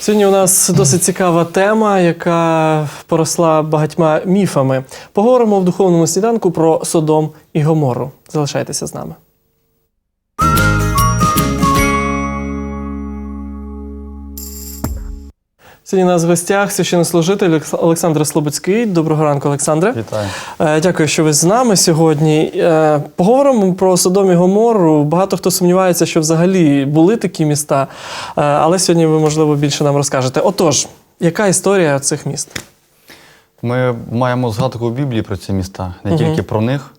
Сьогодні у нас досить цікава тема, яка поросла багатьма міфами. Поговоримо в духовному сніданку про Содом і Гомору. Залишайтеся з нами. Сьогодні у нас в гостях священнослужитель Олександр Слободський. Доброго ранку, Олександре. Вітаю. Е, Дякую, що ви з нами сьогодні. Е, Поговоримо про Содом і Гоморру. Багато хто сумнівається, що взагалі були такі міста, Е, але сьогодні ви, можливо, більше нам розкажете. Отож, яка історія цих міст? Ми маємо згадку у Біблії про ці міста, не тільки про них.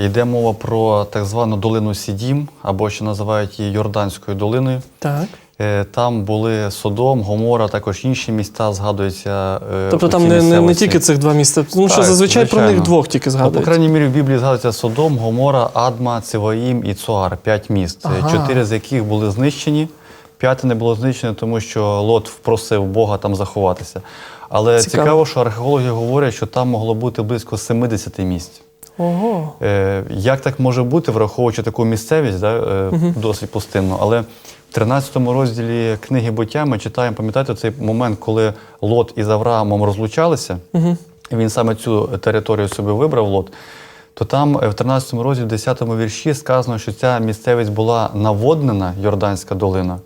Йде мова про так звану долину Сідім, або ще називають її Йорданською долиною. Так. Е, Там були Содом, Гомора, також інші міста згадуються. е, Тобто там не, не, не тільки цих два міста, тому що Так, зазвичай про них двох тільки Ну, по крайній мірі, в Біблії згадується Содом, Гомора, Адма, Циваїм і Цуар. П'ять міст. Е, Ага. Чотири з яких були знищені, п'яте не було знищено, тому що Лот впросив Бога там заховатися. Але Цікаво. цікаво, що археологи говорять, що там могло бути близько 70 місць. Ого. Е, як так може бути, враховуючи таку місцевість, да, е, досить пустинну. Але 13 розділі книги буття ми читаємо, пам'ятаєте, цей момент, коли Лот із Авраамом розлучалися, Угу. він саме цю територію собі вибрав Лот, то там е, в 13 розділі, в 10 вірші сказано, що ця місцевість була наводнена, Йорданська долина.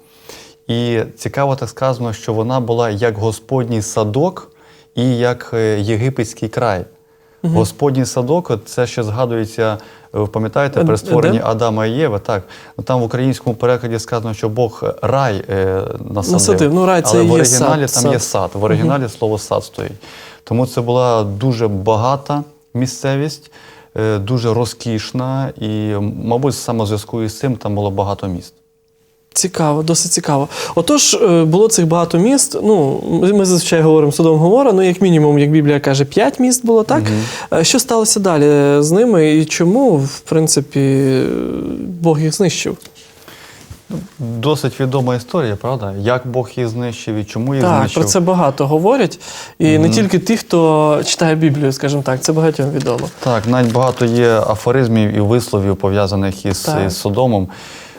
І цікаво так сказано, що вона була як Господній садок і як е, єгипетський край. Господній садок, це ще згадується, ви пам'ятаєте, Е, при створенні де? Адама і Єви. Так, Ну, там в українському перекладі сказано, що Бог рай е, насадив. Насадив. Ну, рай це Але в є оригіналі сад, там є сад. сад. В оригіналі слово сад стоїть. Тому це була дуже багата місцевість, е, дуже розкішна, і, мабуть, саме зв'язку із цим там було багато міст. Цікаво, досить цікаво. Отож, е, було цих багато міст. Ну, ми зазвичай говоримо Содом Гомора, ну, як мінімум, як Біблія каже, п'ять міст було, так? Е, Що сталося далі з ними і чому, в принципі, е, Бог їх знищив? Досить відома історія, правда? Як Бог їх знищив і чому їх Так, знищив. про це багато говорять. І не тільки ті, хто читає Біблію, скажімо так, це багатьом відомо. Так, навіть багато є афоризмів і висловів, пов'язаних із, із Содомом.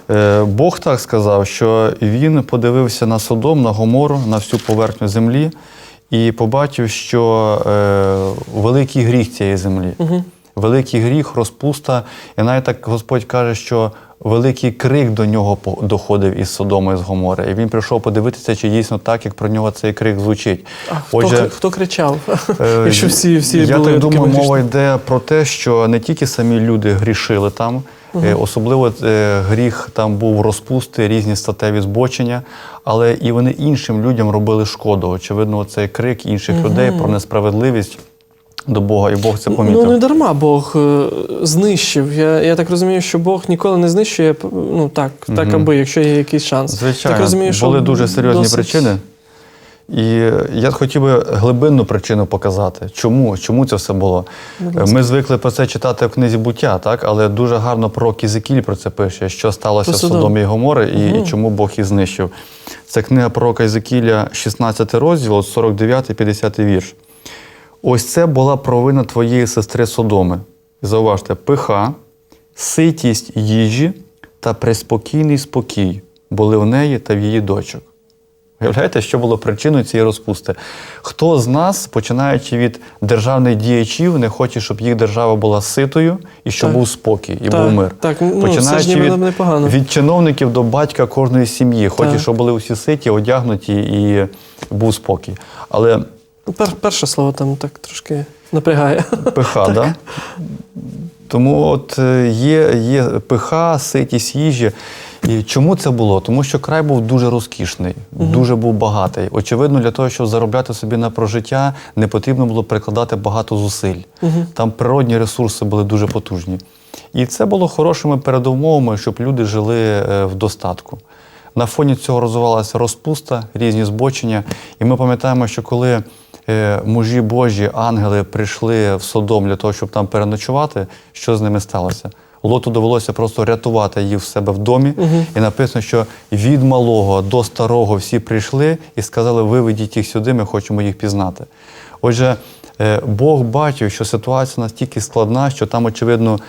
Е, Бог так сказав, що він подивився на Содом, на Гомору, на всю поверхню землі і побачив, що е, великий гріх цієї землі, великий гріх, розпуста. І навіть так Господь каже, що великий крик до нього доходив із Содому і з Гомори. І він прийшов подивитися, чи дійсно так, як про нього цей крик звучить. А хто, кри- хто кричав? Е, Якщо всі, всі Я були так думаю, мова йде про те, що не тільки самі люди грішили там, е, особливо е, гріх там був розпусти, різні статеві збочення, але і вони іншим людям робили шкоду. Очевидно, цей крик інших людей про несправедливість до Бога, і Бог це помітив. Ну, не дарма Бог е, знищив. Я, я так розумію, що Бог ніколи не знищує, ну так, так аби, якщо є якийсь шанс. Звичайно, так розумію, що були дуже серйозні досить- причини. І я хотів би глибинну причину показати. Чому? Чому це все було? Ми звикли про це читати в книзі буття, так? але дуже гарно пророк Ізекіль про це пише, що сталося Про в Содомі і Гомори і, Мгм. і чому Бог їх знищив. Це книга пророка Ізекіля, 16 розділ, от 49-50 вірш. Ось це була провина твоєї сестри Содоми. Зауважте, пиха, ситість їжі та преспокійний спокій були в неї та в її дочок. Уявляєте, що було причиною цієї розпусти? Хто з нас, починаючи від державних діячів, не хоче, щоб їх держава була ситою і щоб Так. був спокій і Так, був мир? так, ну, починаючи від, від чиновників до батька кожної сім'ї, хоче, Так. щоб були усі ситі, одягнуті і був спокій. Але Пер, перше слово там так трошки напрягає. пиха, да? Тому от е, є, є пиха, ситість їжі. І чому це було? Тому що край був дуже розкішний, дуже був багатий. Очевидно, для того, щоб заробляти собі на прожиття, не потрібно було прикладати багато зусиль. Там природні ресурси були дуже потужні. І це було хорошими передумовами, щоб люди жили е, в достатку. На фоні цього розвивалася розпуста, різні збочення. І ми пам'ятаємо, що коли е, мужі Божі, ангели прийшли в Содом для того, щоб там переночувати, що з ними сталося? Лоту довелося просто рятувати її в себе в домі. І написано, що від малого до старого всі прийшли і сказали: виведіть їх сюди, ми хочемо їх пізнати. Отже, е, Бог бачив, що ситуація настільки складна, що там, очевидно,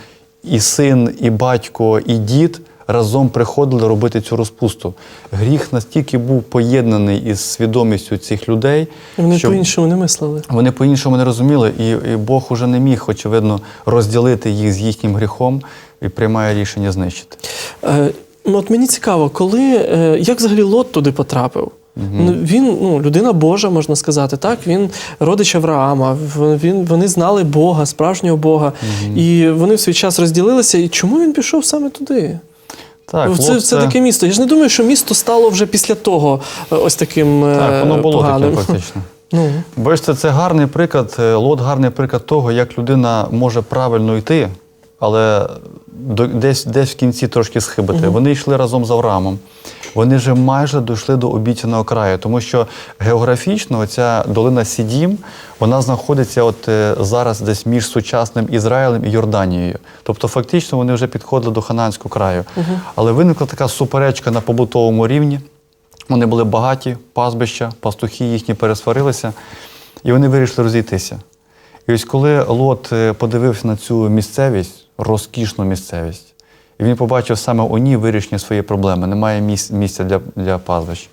і син, і батько, і дід разом приходили робити цю розпусту. Гріх настільки був поєднаний із свідомістю цих людей, Вони що по-іншому не мислили. вони по-іншому не розуміли, і, і Бог уже не міг, очевидно, розділити їх з їхнім гріхом і приймає рішення знищити. Е, ну, от мені цікаво, коли, е, як взагалі Лот туди потрапив? Ну, Він ну, людина Божа, можна сказати, так? Він родич Авраама, він, вони знали Бога, справжнього Бога. І вони в свій час розділилися. І чому він пішов саме туди? Так, Ну, це, хлопця... це таке місто. Я ж не думаю, що місто стало вже після того е, ось таким е, Так, воно було поганим. таким фактично. Ну, Бачите, це гарний приклад. е, Лот гарний приклад того, як людина може правильно йти, але десь, десь в кінці трошки схибити. Вони йшли разом з Авраамом. Вони вже майже дійшли до обіцяного краю, тому що географічно ця долина Сідім вона знаходиться от е, зараз десь між сучасним Ізраїлем і Йорданією. Тобто, фактично, вони вже підходили до Хананського краю. Але виникла така суперечка на побутовому рівні. Вони були багаті, пастбища, пастухи їхні пересварилися, і вони вирішили розійтися. І ось коли Лот е, подивився на цю місцевість, розкішну місцевість, і він побачив саме у ній вирішення своєї проблеми, немає місця для, для пастбищ.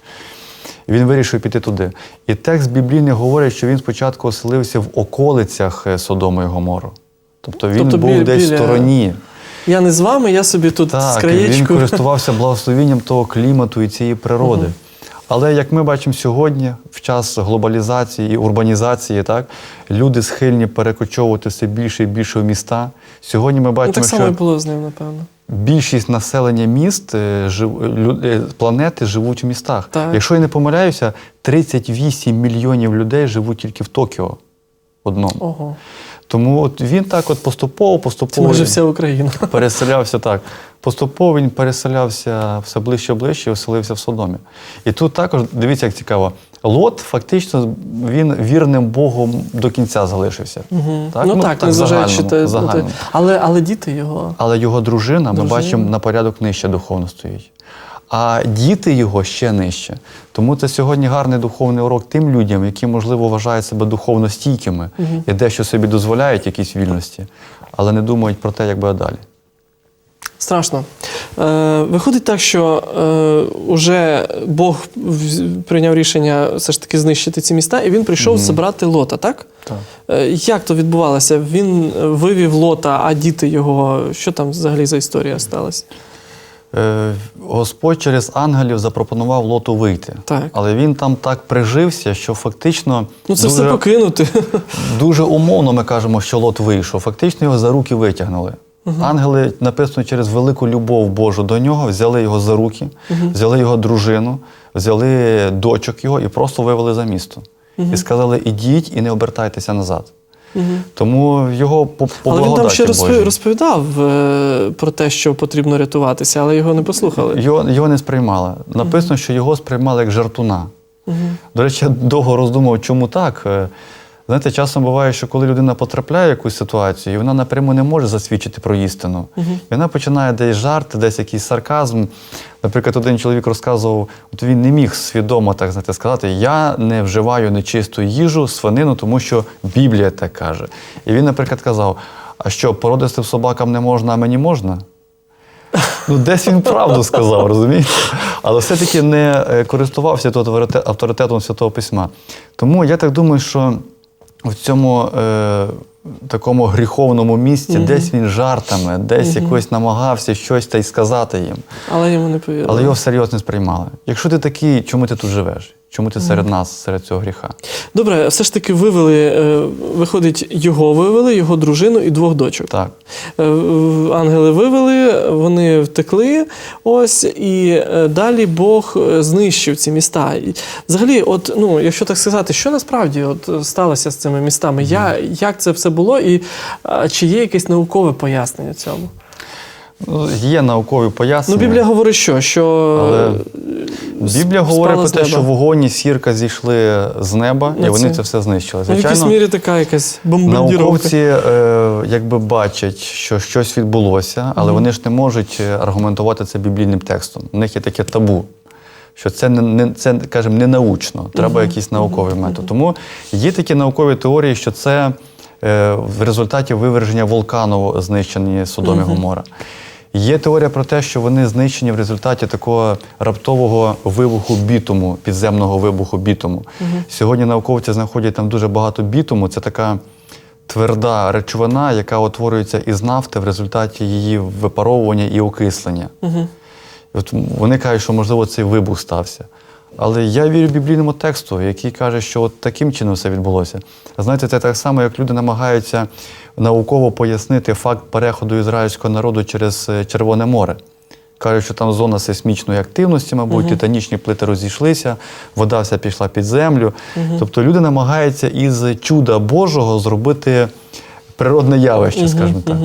І він вирішив піти туди. І текст біблійний говорить, що він спочатку оселився в околицях е, Содому і Гомору. Тобто він Тобто був бі- десь в стороні. я не з вами, я собі тут з Так, і краєчку. він користувався благословенням того клімату і цієї природи. Але як ми бачимо сьогодні, в час глобалізації і урбанізації, так люди схильні перекочовувати все більше і більше в міста. Сьогодні ми Ну, бачимо, так само і було з ним, напевно. більшість населення міст е, жив, лю- е, планети живуть у містах. Так. Якщо я не помиляюся, 38 мільйонів людей живуть тільки в Токіо одному. Ого. Тому от він так от поступово, Це поступово майже вся Україна. переселявся так. Поступово він переселявся все ближче і ближче і оселився в Содомі. І тут також, дивіться, як цікаво, Лот фактично він вірним Богом до кінця залишився. Так? Ну, так, незважаючи загальному, те, загальному. те- але, але діти його. Але його дружина, ми бачимо, на порядок нижче духовно стоїть. А діти його ще нижче. Тому це сьогодні гарний духовний урок тим людям, які, можливо, вважають себе духовно стійкими і дещо собі дозволяють якісь вільності, але не думають про те, як буде далі. Страшно. Е, виходить так, що е, уже Бог прийняв рішення все ж таки знищити ці міста, і він прийшов забрати лота, так? Так. Е, як то відбувалося? Він е, вивів лота, а діти його. Що там взагалі за історія сталася? Е, Господь через ангелів запропонував Лоту вийти. Так. Але він там так прижився, що фактично Ну, це дуже, все покинути. дуже умовно ми кажемо, що Лот вийшов. Фактично його за руки витягнули. Ангели, написано, через велику любов Божу до нього, взяли його за руки, взяли його дружину, взяли дочок його і просто вивели за місто. І сказали: ідіть і не обертайтеся назад. Тому його по, Але він там ще благодаті розповідав е, про те, що потрібно рятуватися, але його не послухали. Його, його не сприймали. Написано, що його сприймали як жартуна. До речі, я довго роздумував, чому так. Знаєте, часом буває, що коли людина потрапляє в якусь ситуацію, і вона напряму не може засвідчити про істину. І вона починає десь жарти, десь якийсь сарказм. Наприклад, один чоловік розказував, от він не міг свідомо так знаєте, сказати, я не вживаю нечисту їжу, свинину, тому що Біблія так каже. І він, наприклад, казав: а що, породистим собакам не можна, а мені можна? Ну, десь він правду сказав, розумієте? Але все-таки не е, користувався тут авторитетом Святого Письма. Тому я так думаю, що в цьому е, такому гріховному місці десь він жартами, десь якось намагався щось та й сказати їм. Але йому не повірили. Але його всерйоз не сприймали. Якщо ти такий, чому ти тут живеш? Чому ти серед нас, серед цього гріха? Добре, все ж таки вивели, е, виходить, його вивели, його дружину і двох дочок. Так. Е, Ангели вивели, вони втекли. Ось і е, далі Бог знищив ці міста. І Взагалі, от ну, якщо так сказати, що насправді от сталося з цими містами? Я, як це все було, і чи є якесь наукове пояснення цьому? Ну, є наукові пояснення. Ну. Біблія говорить, що? що Але е, Біблія говорить про те, що вогонь і сірка зійшли з неба, і Ну, вони це- все знищили. ну, в якійсь мірі така якась бомбардіровка. Науковці е, якби бачать, що щось відбулося, але вони ж не можуть е, аргументувати це біблійним текстом. У них є таке табу. Що це не, це, кажемо, не научно, треба якийсь науковий метод. Тому є такі наукові теорії, що це е, в результаті виверження вулкану знищені Содом і Гомора. Є теорія про те, що вони знищені в результаті такого раптового вибуху бітуму, підземного вибуху бітуму. Сьогодні науковці знаходять там дуже багато бітуму. Це така тверда речовина, яка утворюється із нафти в результаті її випаровування і окислення. От вони кажуть, що можливо цей вибух стався. Але я вірю біблійному тексту, який каже, що от таким чином все відбулося. Знаєте, це так само, як люди намагаються науково пояснити факт переходу ізраїльського народу через е, Червоне море. Кажуть, що там зона сейсмічної активності, мабуть, титанічні плити розійшлися, вода вся пішла під землю. Тобто люди намагаються із чуда Божого зробити природне явище, скажімо так.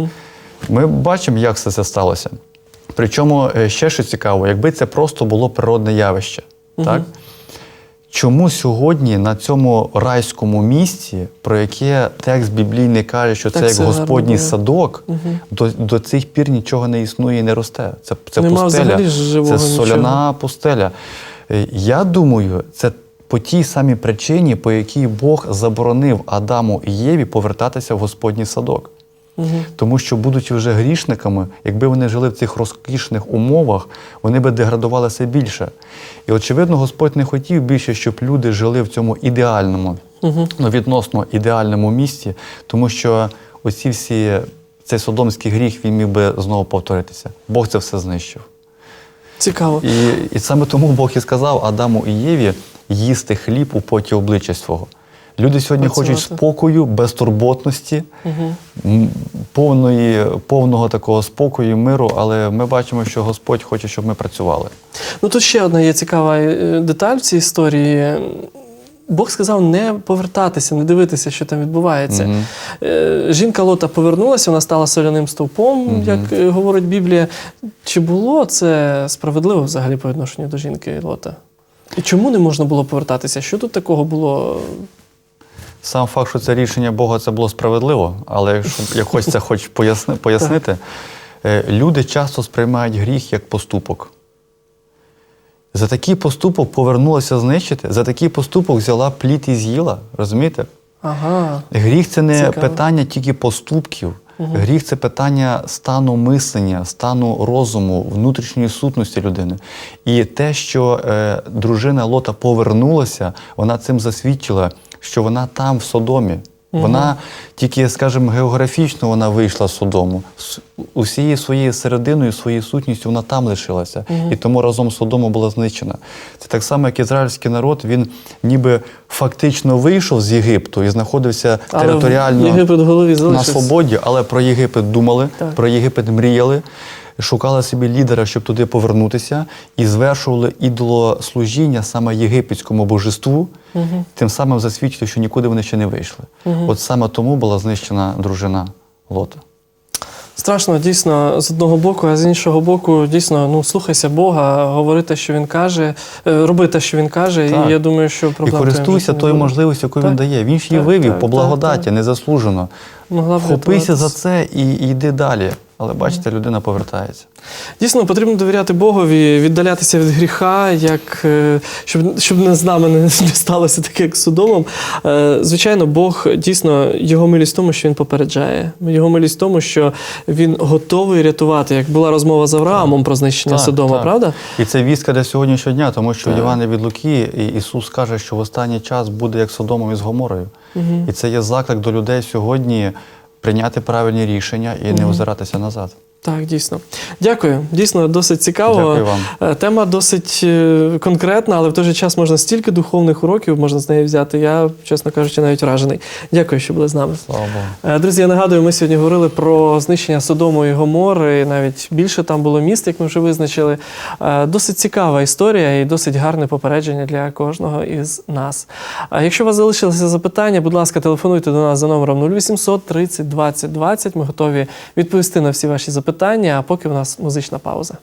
Ми бачимо, як все це сталося. Причому е, ще що цікаво, якби це просто було природне явище, так? Чому сьогодні на цьому райському місці, про яке текст біблійний каже, що Так це як гарно Господній було. садок, до, до цих пір нічого не існує і не росте. Це, це Нема пустеля, живого це нічого. соляна пустеля. Е, Я думаю, це по тій самій причині, по якій Бог заборонив Адаму і Єві повертатися в Господній садок. Тому що, будучи вже грішниками, якби вони жили в цих розкішних умовах, вони би деградувалися більше. І очевидно, Господь не хотів більше, щоб люди жили в цьому ідеальному, ну, відносно ідеальному місці, тому що оці всі, цей содомський гріх він міг би знову повторитися. Бог це все знищив. Цікаво. І, і саме тому Бог і сказав Адаму і Єві їсти хліб у поті обличчя свого. Люди сьогодні Працювати. хочуть спокою, безтурботності, м, повної, повного такого спокою, миру, але ми бачимо, що Господь хоче, щоб ми працювали. Ну тут ще одна є цікава е, деталь в цій історії. Бог сказав не повертатися, не дивитися, що там відбувається. Е, Жінка Лота повернулася, вона стала соляним стовпом, як е, говорить Біблія. Чи було це справедливо взагалі по відношенню до жінки Лота? І чому не можна було повертатися? Що тут такого було? Сам факт, що це рішення Бога, це було справедливо, але якщо якось це хоч поясни, пояснити, е, люди часто сприймають гріх як поступок. За такий поступок повернулася знищити, за такий поступок взяла плід і з'їла. Розумієте? Ага. Гріх це не Цікаво. питання тільки поступків. Гріх це питання стану мислення, стану розуму, внутрішньої сутності людини. І те, що е, дружина Лота повернулася, вона цим засвідчила, що вона там, в Содомі. Вона тільки, скажімо, географічно вона вийшла з Содому. Усією своєю серединою, своєю сутністю вона там лишилася. І тому разом з Содому була знищена. Це так само, як ізраїльський народ, він ніби фактично вийшов з Єгипту і знаходився Але територіально Єгипет голові на свободі, але про Єгипет думали, Так. про Єгипет мріяли, шукали собі лідера, щоб туди повернутися, і звершували ідолослужіння саме єгипетському божеству, тим самим засвідчити, що нікуди вони ще не вийшли. От саме тому була знищена дружина Лота. Страшно, дійсно, з одного боку, а з іншого боку, дійсно, ну слухайся Бога, говори те, що він каже, е, роби те, що він каже, Так. і я думаю, що І проблем в користуйся тою можливістю, яку він дає. Він ж її вивів так, по благодаті, так. незаслужено. Могла Вхопися за це і і йди далі. Але бачите, людина повертається. Дійсно, потрібно довіряти Богові, віддалятися від гріха, як, е, щоб, щоб не з нами не, не сталося таке, як з Содомом. Е, Звичайно, Бог дійсно його милість в тому, що він попереджає. Його милість в тому, що він готовий рятувати. Як була розмова з Авраамом про знищення Так, Содома, так. правда? І це вістка для сьогоднішнього дня, тому що Івана від Луки Ісус каже, що в останній час буде як Содомом і з Гоморою. І це є заклик до людей сьогодні прийняти правильні рішення і не озиратися назад. Так, дійсно. Дякую. Дійсно, досить цікаво. Дякую вам. Е, Тема досить е, конкретна, але в той же час можна стільки духовних уроків можна з неї взяти. Я, чесно кажучи, навіть вражений. Дякую, що були з нами. Слава Богу. Е, Друзі, я нагадую, ми сьогодні говорили про знищення Содому і Гомори. Навіть більше там було міст, як ми вже визначили. Досить цікава історія і досить гарне попередження для кожного із нас. Якщо у вас залишилися запитання, будь ласка, телефонуйте до нас за номером 0800 30 20 20. Ми готові відповісти на всі ваші запитання. А поки у нас музична пауза.